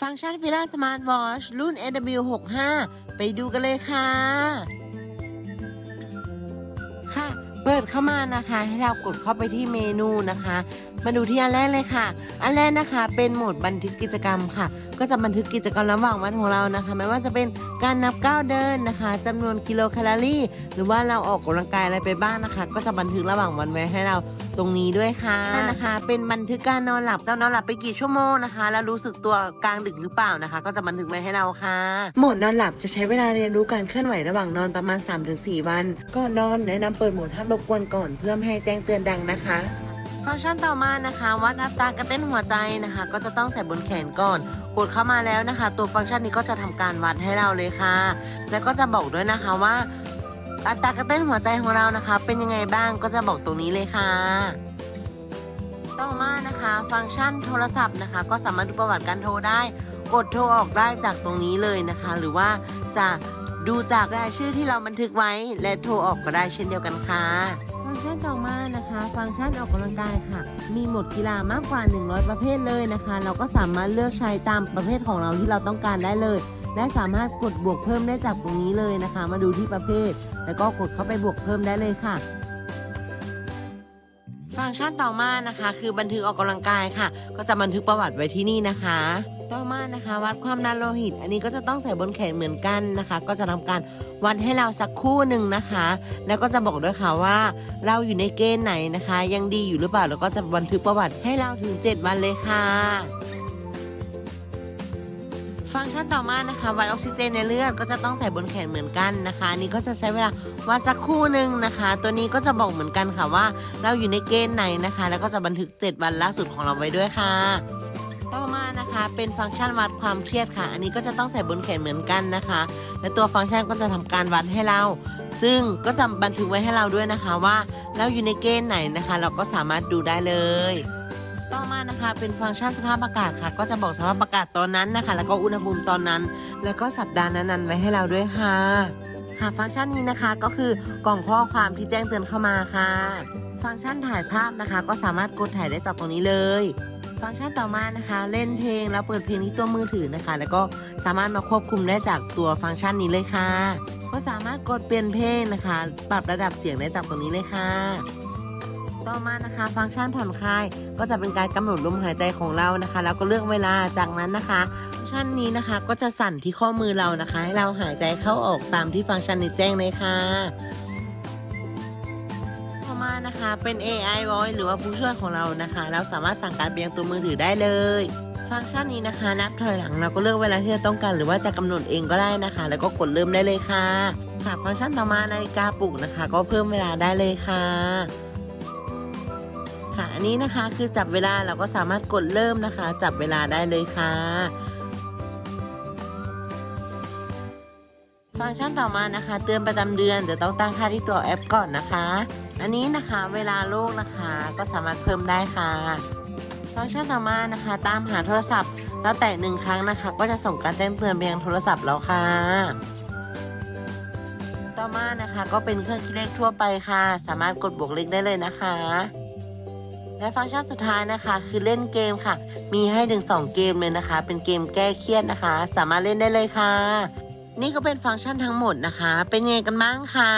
ฟังก์ชันฟิล่าสมาร์ทวอชรุ่น AW65 ไปดูกันเลยค่ะ ค่ะ เปิดเข้ามานะคะ ให้เรากดเข้าไปที่เมนูนะคะ มาดูที่อันแรกเลยค่ะ อันแรกนะคะเป็นโหมดบันทึกกิจกรรมค่ะ ก็จะบันทึกกิจกรรมระหว่างวันของเรานะคะ ไม่ว่าจะเป็นการนับก้าวเดินนะคะจำนวนกิโลแคลอรี่ หรือว่าเราออกกำลังกายอะไรไปบ้างนะคะ ก็จะบันทึกระหว่างวันไว้ให้เรา ตรงนี้ด้วยค่ะนะคะ เป็นบันทึกการนอนหลับเรานอนหลับไปกี่ชั่วโมงนะคะ แล้วรู้สึกตัวกลางดึกหรือเปล่านะคะ ก็จะบันทึกไว้ให้เราค่ะโหมดนอนหลับจะใช้เวลาเรียนรู้การเคลื่อนไหวระหว่างนอนประมาณ 3-4 วันก่อนนอนแนะนำเปิดโหมดห้ามรบกวนก่อนเพื่อไม่ให้แจ้งเตือนดังนะคะฟังก์ชันต่อมานะคะวัดอัตราการเต้นหัวใจนะคะ ก็จะต้องใส่บนแขนก่อน กดเข้ามาแล้วนะคะ ตัวฟังก์ชันนี้ก็จะทำการวัดให้เราเลยค่ะ แล้วก็จะบอกด้วยนะคะว่า อัตราการเต้นหัวใจของเรานะคะ เป็นยังไงบ้างก็จะบอกตรงนี้เลยค่ะ ต่อมานะคะ ฟังก์ชันโทรศัพท์นะคะ ก็สามารถดูประวัติการโทรได้ กดโทรออกได้จากตรงนี้เลยนะคะ หรือว่าจะดูจากรายชื่อที่เราบันทึกไว้ และโทรออกก็ได้เช่นเดียวกันค่ะฟังก์ชันต่อมานะคะ ฟังก์ชันออกกำลังกายค่ะ มีหมดกีฬามากกว่า 100 ประเภทเลยนะคะ เราก็สามารถเลือกใช้ตามประเภทของเราที่เราต้องการได้เลย และสามารถกดบวกเพิ่มได้จากตรงนี้เลยนะคะ มาดูที่ประเภท แล้วก็กดเข้าไปบวกเพิ่มได้เลยค่ะฟังก์ชันต่อมานะคะ คือบันทึกออกกำลังกายค่ะ ก็จะบันทึกประวัติไว้ที่นี่นะคะ ต่อมานะคะ วัดความดันโลหิต อันนี้ก็จะต้องใส่บนแขนเหมือนกันนะคะ ก็จะทำการวัดให้เราสักคู่หนึ่งนะคะ แล้วก็จะบอกด้วยค่ะว่า เราอยู่ในเกณฑ์ไหนนะคะ ยังดีอยู่หรือเปล่าแล้วก็จะบันทึกประวัติให้เราถึง 7 วันเลยค่ะ ฟังก์ชันต่อมานะคะวัดออกซิเจนในเลือดก็จะต้องใส่บนแขนเหมือนกันนะคะนนี้ก็จะใช้เวลาวัดสักครู่หนึ่งนะคะ ตัวนี้ก็จะบอกเหมือนกันค่ะว่า เราอยู่ในเกณฑ์ไหนนะคะ แล้วก็จะบันทึก 7 วันล่าสุดของเราไว้ด้วยค่ะ ต่อมานะคะเป็นฟังก์ชันวัดความเครียดค่ะ อันนี้ก็จะต้องใส่บนแขนเหมือนกันนะคะ และตัวฟังก์ชันก็จะทำการวัดให้เรา ซึ่งก็จะบันทึกไว้ให้เราด้วยนะคะว่า เราอยู่ในเกณฑ์ไหนนะคะ เราก็สามารถดูได้เลย ต่อมานะคะเป็นฟังก์ชันสภาพอากาศค่ะ ก็จะบอกสภาพอากาศตอนนั้นนะคะ แล้วก็อุณหภูมิตอนนั้น แล้วก็สัปดาห์นั้นๆไว้ให้เราด้วยค่ะค่ะฟังก์ชันนี้นะคะก็คือกล่องข้อความที่แจ้งเตือนเข้ามาค่ะ ฟังก์ชันถ่ายภาพนะคะ ก็สามารถกดถ่ายได้จากตรงนี้เลย ฟังก์ชันต่อมานะคะ เล่นเพลงแล้วเปิดเพลงที่ตัวมือถือนะคะ แล้วก็สามารถมาควบคุมได้จากตัวฟังก์ชันนี้เลยค่ะ ก็สามารถกดเปลี่ยนเพลงนะคะ ปรับระดับเสียงได้จากตรงนี้เลยค่ะ ต่อมานะคะ ฟังก์ชันผ่อนคลาย ก็จะเป็นการกำหนดลมหายใจของเรานะคะ แล้วก็เลือกเวลาจากนั้นนะคะฟังก์ชันนี้นะคะก็จะสั่นที่ข้อมือเรานะคะ ให้เราหายใจเข้าออกตามที่ฟังก์ชันนี้แจ้งเลยค่ะต่อมานะคะเป็น AI voice หรือว่าผู้ช่วยของเรานะคะ เราสามารถสั่งการไปยังตัวมือถือได้เลยฟังก์ชันนี้นะคะ นับถอยหลังเราก็เลือกเวลาที่เราต้องการหรือว่าจะกำหนดเองก็ได้นะคะ แล้วก็กดเริ่มได้เลยค่ะ ค่ะ ฟังก์ชันต่อมานาฬิกาปลุกนะคะ ก็เพิ่มเวลาได้เลยค่ะ ค่ะ อันนี้นะคะคือจับเวลาเราก็สามารถกดเริ่มนะคะ จับเวลาได้เลยค่ะ ฟังก์ชันต่อมานะคะ เตือนประจำเดือนจะต้องตั้งค่าที่ตัวแอปก่อนนะคะ อันนี้นะคะเวลาโลกนะคะก็สามารถเพิ่มได้ค่ะฟังก์ชันต่อมานะคะ ตามหาโทรศัพท์แล้วแตะหนึ่งครั้งนะคะ ก็จะส่งการแจ้งเตือนไปยังโทรศัพท์แล้วค่ะ ต่อมานะคะก็เป็นเครื่องคิดเลขทั่วไปค่ะ สามารถกดบวกเลขได้เลยนะคะ และฟังก์ชันสุดท้ายนะคะ คือเล่นเกมค่ะ มีให้ถึง2เกมเลยนะคะ เป็นเกมแก้เครียดนะคะ สามารถเล่นได้เลยค่ะ นี่ก็เป็นฟังก์ชันทั้งหมดนะคะ เป็นยังไงกันบ้างคะ